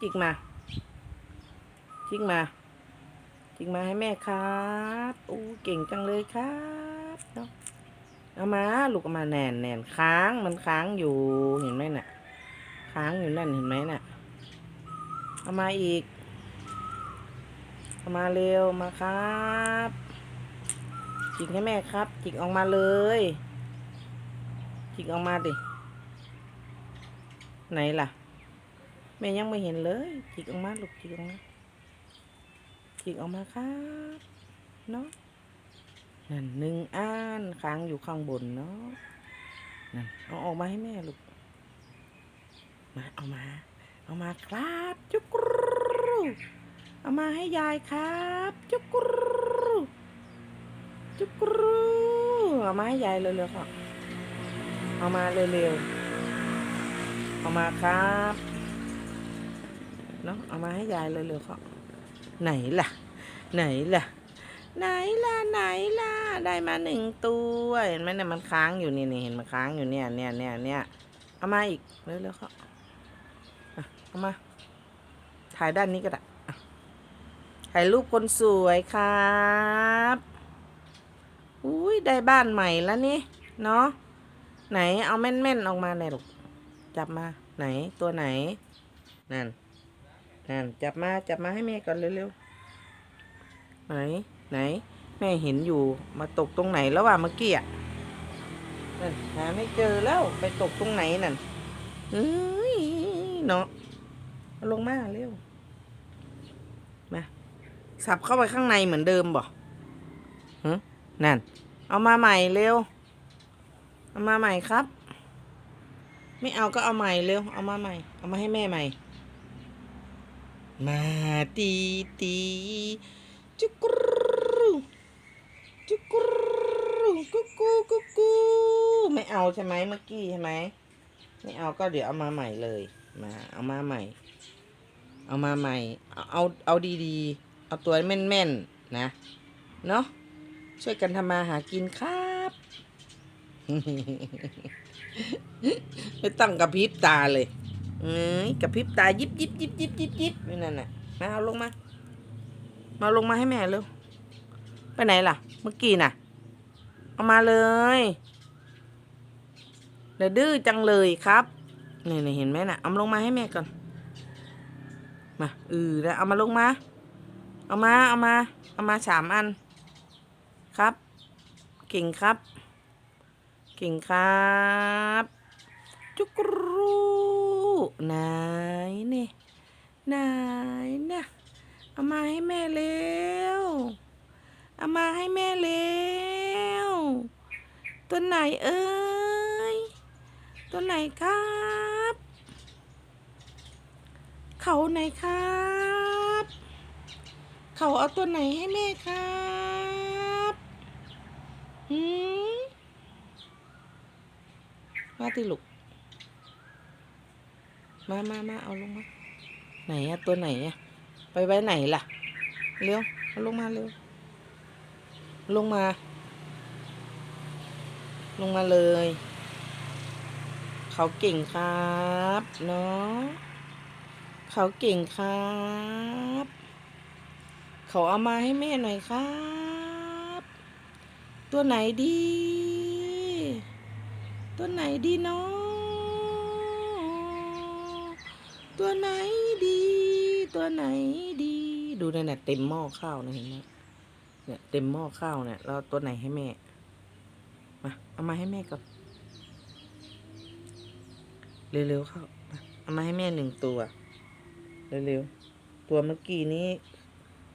จิกมา จิกมา จิกมาให้แม่ครับอู้เก่งจังเลยครับเนาะเอามาลูกมาแน่นแน่นค้างมันค้างอยู่เห็นไหมน่ะ ค้างอยู่นั่นเห็นไหมน่ะเอามาอีกเอามาเร็วมาครับจิกให้แม่ครับ จิกออกมาเลยจิกออกมาดิไหนล่ะ แม่ยังไม่เห็นเลยจิกออกมาลูกจิกออกมาจิกออกมาครับเนาะนั่นหนึ่งอันค้างอยู่ข้างบนเนาะนั่นเอาออกมาให้แม่ลูกมาเอามา เอามาครับจุกรูเอามาให้ยายครับจุกรูจุกรูเอามาให้ยายเร็วๆค่ะเอามาเร็วๆเอามาครับ เนาะเอามาให้ยายเร็วๆค่ะไหนล่ะ ไหนล่ะ ไหนล่ะไหนล่ะได้มาหนึ่งตัวเห็นไหมเนี่ยมันค้างอยู่นี่นี่เห็นมันค้างอยู่เนี่ยเนี่ยเนี่ยเนี่ยเอามาอีกเร็วๆค่ะอะเอามาถ่ายด้านนี้ก็ได้ถ่ายรูปคนสวยครับอุ้ยได้บ้านใหม่แล้วนี่เนาะไหนเอาแม่นๆออกมาหน่อยลูกจับมาไหนตัวไหนนั่น นั่นจับมาจับมาให้แม่ก่อนเร็วๆไหนไหน แม่เห็นอยู่มาตกตรงไหนแล้วว่าเมื่อกี้อะนั่นหาไม่เจอแล้วไปตกตรงไหนนั่นเอ้ยเนาะลงมาเร็วมาสับเข้าไปข้างในเหมือนเดิมบ่ฮะนั่น เอามาใหม่เร็ว เอามาใหม่ครับ ไม่เอาก็เอาใหม่เร็ว เอามาใหม่ เอามาให้แม่ใหม่ มาตีตีจุกรูจุกรูกุ๊กกูกุ๊กกูไม่เอาใช่ไหมเมื่อกี้ใช่ไหมไม่เอาก็เดี๋ยวเอามาใหม่เลยมาเอามาใหม่ เอามาใหม่ เอาเอาเอาดีๆ เอาตัวแม่นๆนะเนาะช่วยกันทำมาหากินครับไม่ต้องกระพริบตาเลย เอ้ยกระพริบตายิบยิบยิบยิบยิบยิบนี่นั่นน่ะมาเอาลงมา มาลงมาให้แม่เร็ว ไปไหนล่ะ เมื่อกี้น่ะ เอามาเลยเดี๋ยวดื้อจังเลยครับนี่นี่เห็นไหมน่ะ เอามาลงมาให้แม่ก่อน มาเออแล้วเอามาลงมา เอามา เอามา เอามาสามอัน ครับ เก่งครับ เก่งครับ จุกรู ไหนนี่ไหนนะเอามาให้แม่เร็วเอามาให้แม่เร็วตัวไหนเอ้ยตัวไหนครับ เขาไหนครับ เขาเอาตัวไหนให้แม่ครับหืมมาติลูก มามามาเอาลงมา ไหนอะตัวไหนอะไปไว้ไหนล่ะ เร็วเอาลงมาเร็ว ลงมา ลงมาเลย เขาเก่งครับเนาะเขาเก่งครับ เขาเอามาให้แม่หน่อยครับ ตัวไหนดี ตัวไหนดีเนาะ ตัวไหนดี ตัวไหนดี ดูนั่นน่ะเต็มหม้อข้าวนะเห็นไหมเนี่ยเต็มหม้อข้าวเนี่ยเราตัวไหนให้แม่ มาเอามาให้แม่ก่อนเร็วๆเข้ามาเอามาให้แม่หนึ่งตัวเร็วๆตัวเมื่อกี้นี้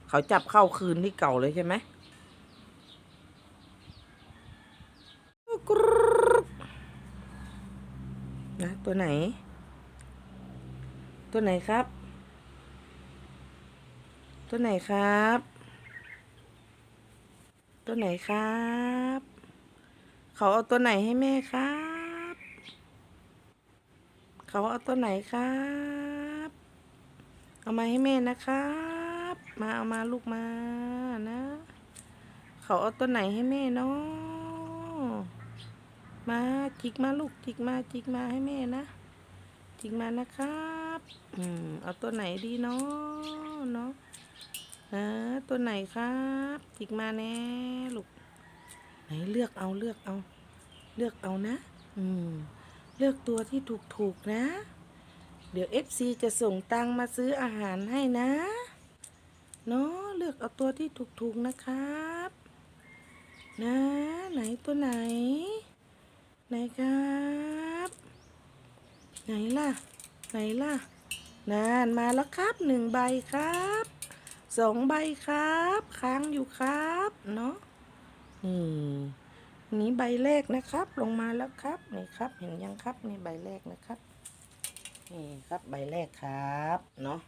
เขาจับเข้าคืนที่เก่าเลยใช่ไหมกรู๊ดนะตัวไหน ตัวไหนครับ ตัวไหนครับ ตัวไหนครับ เขาเอาตัวไหนให้แม่ครับ เขาเอาตัวไหนครับ เอามาให้แม่นะครับ มาเอามาลูกมานะ เขาเอาตัวไหนให้แม่เนาะมาจิกมาลูกจิกมาจิกมาให้แม่นะจิกมานะครับ อืม เอาตัวไหนดีเนาะเนาะฮะตัวไหนครับจิกมาแน่ลูก ไหนเลือกเอาเลือกเอา เลือกเอานะ อืม เลือกตัวที่ถูกถูกนะ เดี๋ยว FC จะส่งตังมาซื้ออาหารให้นะเนาะเลือกเอาตัวที่ถูกถูกนะครับ นะ ไหนตัวไหน ไหนครับ ไหนล่ะ ไหนล่ะ นานมาแล้วครับหนึ่งใบครับสองใบครับ ค้างอยู่ครับเนาะนี่อันนี้ใบแรกนะครับ ลงมาแล้วครับนี่ครับ เห็นยังครับนี่ใบแรกนะครับนี่ครับใบแรกครับเนาะ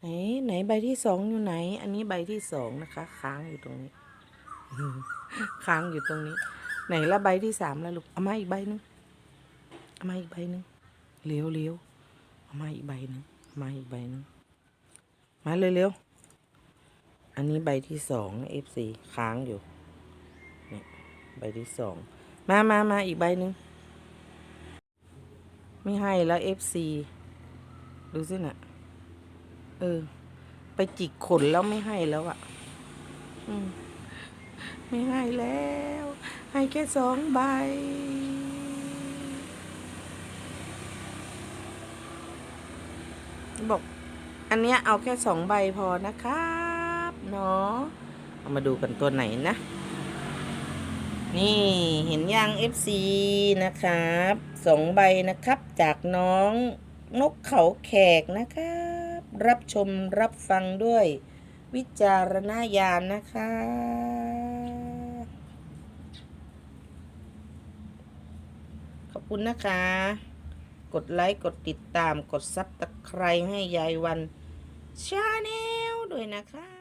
ไหนไหนใบที่สองอยู่ไหน อันนี้ใบที่สองนะคะ ค้างอยู่ตรงนี้ ค้างอยู่ตรงนี้ ไหนละใบที่สามละลูกเอามาอีกใบหนึงเอามาอีกใบหนึงเลี้ยวเลี้ยวเอามาอีกใบหนึง มาอีกใบหนึงมาเร็วเร็วๆ อันนี้ใบที่สองเอฟซีค้างอยู่เนี่ยใบที่สอง มามามาอีกใบหนึง ไม่ให้แล้วเอฟซีดูสิน่ะ เออ ไปจิกขนแล้วไม่ให้แล้วอะ่ะไม่ให้แล้ว ให้แค่สองใบ บอก อันเนี้ยเอาแค่สองใบพอนะครับเนาะเอามาดูกันตัวไหนนะ นี่เห็นยัง FC นะครับสองใบนะครับจากน้องนกเขาแขกนะครับ รับชมรับฟังด้วยวิจารณญาณนะคะ ขอบคุณนะคะ กดไลค์กดติดตามกดซับตะไคร้ให้ยายวันชาแนลด้วยนะคะ